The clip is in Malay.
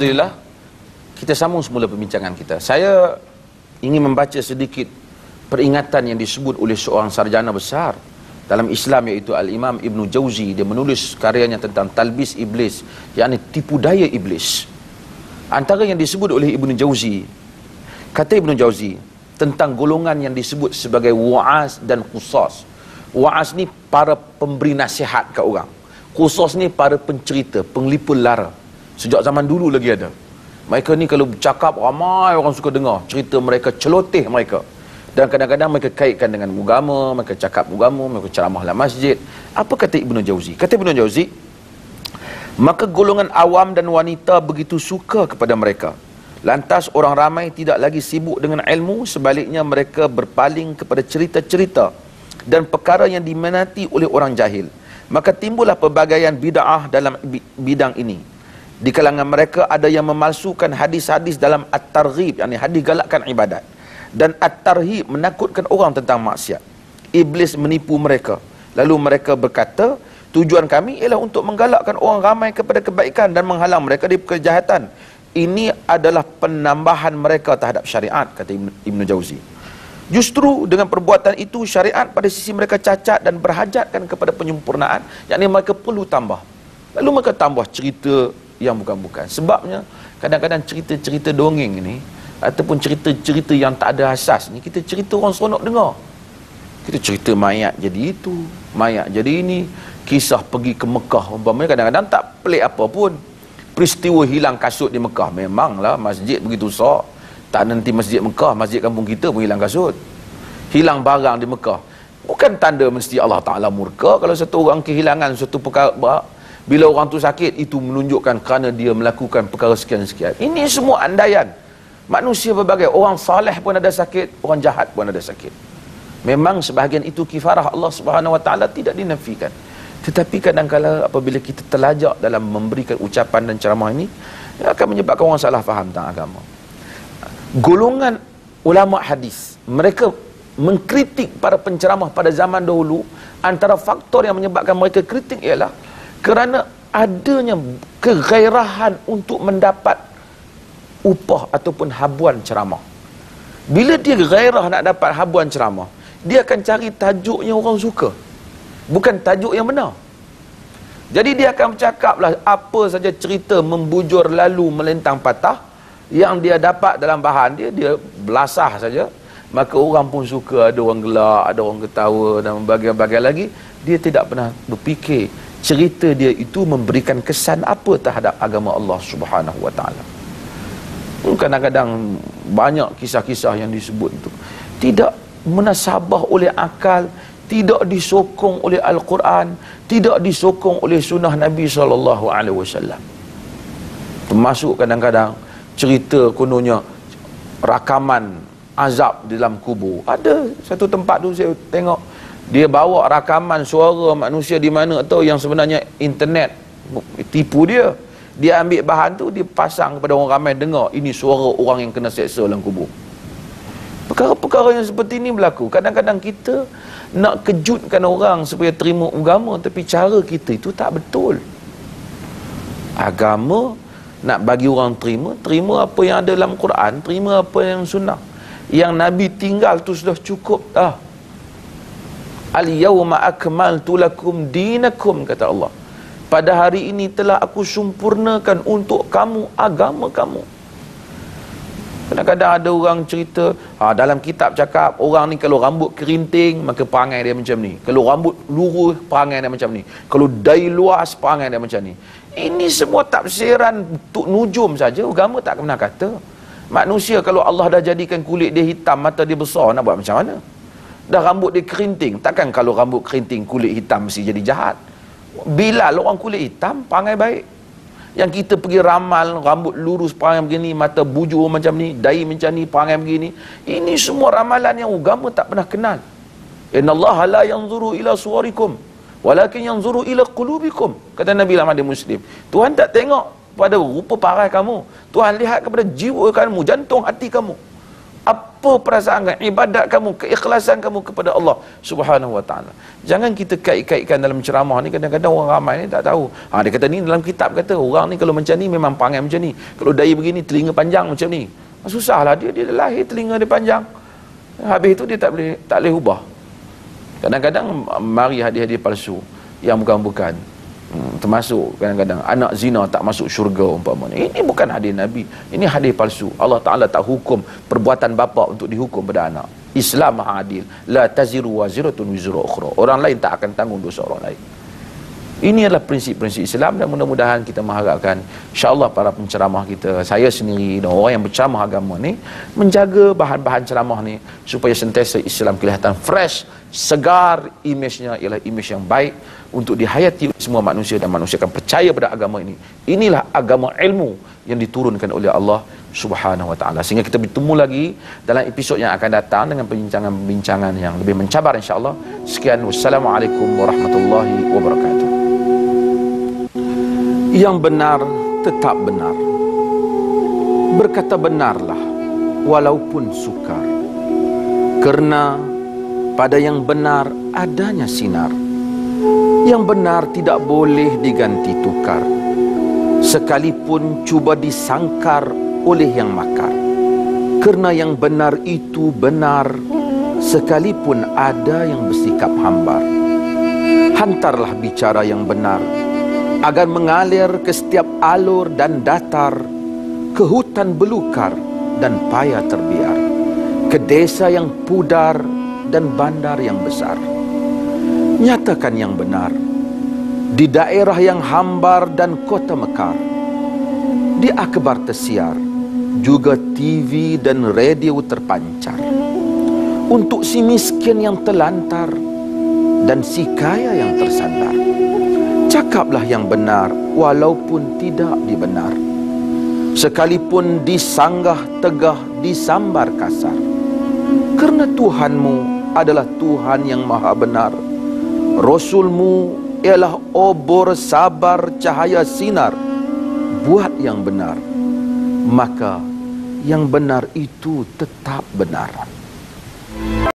Alhamdulillah kita sambung semula perbincangan kita. Saya ingin membaca sedikit peringatan yang disebut oleh seorang sarjana besar dalam Islam iaitu Al-Imam Ibn Jauzi. Dia menulis karyanya tentang talbis iblis yakni tipu daya iblis. Antara yang disebut oleh Ibn Jauzi kata Ibn Jauzi tentang golongan yang disebut sebagai wa'az dan qusas. Wa'az ni para pemberi nasihat ke orang. Qusas ni para pencerita penglipur lara sejak zaman dulu lagi ada. Mereka ni kalau bercakap ramai orang suka dengar cerita mereka celoteh mereka. Dan kadang-kadang mereka kaitkan dengan agama mereka cakap agama mereka ceramah dalam masjid. Apa kata Ibnu Jauzi? Kata Ibnu Jauzi maka golongan awam dan wanita begitu suka kepada mereka. Lantas orang ramai tidak lagi sibuk dengan ilmu sebaliknya mereka berpaling kepada cerita-cerita dan perkara yang diminati oleh orang jahil. Maka timbullah pelbagaian bid'ah dalam bidang ini di kalangan mereka ada yang memalsukan hadis-hadis dalam at-targhib yakni hadis galakkan ibadat dan at-tarhib menakutkan orang tentang maksiat. Iblis menipu mereka. Lalu mereka berkata, tujuan kami ialah untuk menggalakkan orang ramai kepada kebaikan dan menghalang mereka dari kejahatan. Ini adalah penambahan mereka terhadap syariat, kata Ibn Jauzi. Justru dengan perbuatan itu syariat pada sisi mereka cacat dan berhajatkan kepada penyempurnaan yang mereka perlu tambah. Lalu mereka tambah cerita yang bukan-bukan. Sebabnya kadang-kadang cerita-cerita dongeng ini ataupun cerita-cerita yang tak ada asas ni kita cerita orang seronok dengar. Kita cerita mayat jadi itu mayat jadi ini kisah pergi ke Mekah. Umpamanya kadang-kadang tak pelik apa pun. Peristiwa hilang kasut di Mekah. Memanglah masjid begitu besar. Tak nanti masjid Mekah masjid kampung kita pun hilang kasut. Hilang barang di Mekah. Bukan tanda mesti Allah Ta'ala murka kalau satu orang kehilangan satu perkara bila orang tu sakit itu menunjukkan kerana dia melakukan perkara sekian-sekian ini semua andaian Manusia berbagai. Orang saleh pun ada sakit, orang jahat pun ada sakit. Memang sebahagian itu kifarah Allah Subhanahu Wa Taala tidak dinafikan. Tetapi kadang-kala apabila kita terlajak dalam memberikan ucapan dan ceramah ini, akan menyebabkan orang salah faham tentang agama. Golongan ulama hadis, mereka mengkritik para penceramah pada zaman dahulu antara faktor yang menyebabkan mereka kritik ialah kerana adanya kegairahan untuk mendapat upah ataupun habuan ceramah. Bila dia gairah nak dapat habuan ceramah, dia akan cari tajuk yang orang suka. Bukan tajuk yang benar. Jadi dia akan bercakaplah apa saja cerita membujur lalu melentang patah yang dia dapat dalam bahan dia, dia belasah saja. Maka orang pun suka, ada orang gelak, ada orang ketawa dan bagian-bagian lagi. Dia tidak pernah berfikir cerita dia itu memberikan kesan apa terhadap agama Allah Subhanahu Wa Taala? Kadang-kadang banyak kisah-kisah yang disebut itu tidak menasabah oleh akal tidak disokong oleh Al-Quran tidak disokong oleh sunnah Nabi SAW termasuk kadang-kadang cerita kononnya rakaman azab di dalam kubur. Ada satu tempat tu saya tengok dia bawa rakaman suara manusia di mana atau yang sebenarnya internet tipu dia. Dia ambil bahan tu dia pasang kepada orang ramai dengar ini suara orang yang kena seksa dalam kubur. Perkara-perkara yang seperti ini berlaku. Kadang-kadang kita nak kejutkan orang supaya terima agama tapi cara kita itu tak betul. Agama nak bagi orang terima terima apa yang ada dalam Quran terima apa yang sunnah. Yang Nabi tinggal tu sudah cukup dah al yawma akmaltu lakum dinakum kata Allah. Pada hari ini telah aku sempurnakan untuk kamu agama kamu. Kadang-kadang ada orang cerita ha, dalam kitab cakap orang ni kalau rambut kerinting maka perangai dia macam ni. Kalau rambut lurus perangai dia macam ni. Kalau dai luas perangai dia macam ni. Ini semua tafsiran untuk nujum saja. Agama tak pernah kata. Manusia kalau Allah dah jadikan kulit dia hitam mata dia besar nak buat macam mana dah rambut dia kerinting. Takkan kalau rambut kerinting kulit hitam mesti jadi jahat? Bilal orang kulit hitam perangai baik. Yang kita pergi ramal rambut lurus perangai begini mata bujur macam ni dai macam ni perangai begini. Ini semua ramalan yang agama tak pernah kenal. Innallaha la yanzuru ila suwarikum walakin yanzuru ila qulubikum. Kata Nabi Muhammad Muslim. Tuhan tak tengok pada rupa parai kamu. Tuhan lihat kepada jiwa kamu jantung hati kamu apa perasaan kamu, ibadat kamu, keikhlasan kamu kepada Allah Subhanahu wa taala. Jangan kita kait-kaitkan dalam ceramah ni kadang-kadang orang ramai ni tak tahu. Ha dia kata ni dalam kitab kata orang ni kalau macam ni memang panggil macam ni. Kalau dai begini telinga panjang macam ni. Ha, susahlah dia dia lahir telinga dia panjang. Habis itu dia tak boleh tak boleh ubah. Kadang-kadang mari hadiah-hadiah palsu yang bukan-bukan. Hmm, termasuk kadang-kadang anak zina tak masuk syurga umpamanya. Ini bukan hadis Nabi. Ini hadis palsu. Allah Taala tak hukum perbuatan bapa untuk dihukum pada anak. Islam Adil. La taziru waziratun wizra ukhra. Orang lain tak akan tanggung dosa orang lain. Ini adalah prinsip-prinsip Islam dan mudah-mudahan kita mengharapkan insya-Allah para penceramah kita, saya sendiri dan orang yang berceramah agama ni menjaga bahan-bahan ceramah ni supaya sentiasa Islam kelihatan fresh, segar, image-nya ialah image yang baik untuk dihayati semua manusia dan manusia akan percaya pada agama ini. Inilah agama ilmu yang diturunkan oleh Allah Subhanahu wa taala. Sehingga kita bertemu lagi dalam episod yang akan datang dengan perbincangan-perbincangan yang lebih mencabar insya-Allah. Sekian wassalamualaikum warahmatullahi wabarakatuh yang benar tetap benar. Berkata benarlah walaupun sukar. Kerana pada yang benar adanya sinar. Yang benar tidak boleh diganti tukar. Sekalipun cuba disangkar oleh yang makar. Kerana yang benar itu benar sekalipun ada yang bersikap hambar. Hantarlah bicara yang benar agar mengalir ke setiap alur dan datar, ke hutan belukar dan payah terbiar, ke desa yang pudar dan bandar yang besar. Nyatakan yang benar, di daerah yang hambar dan kota mekar, di akbar tersiar, juga TV dan radio terpancar. Untuk si miskin yang telantar dan si kaya yang tersandar. Cakaplah yang benar walaupun tidak dibenar. Sekalipun disanggah tegah disambar kasar. Kerana Tuhanmu adalah Tuhan yang maha benar. Rasulmu ialah obor sabar cahaya sinar. Buat yang benar. Maka yang benar itu tetap benar.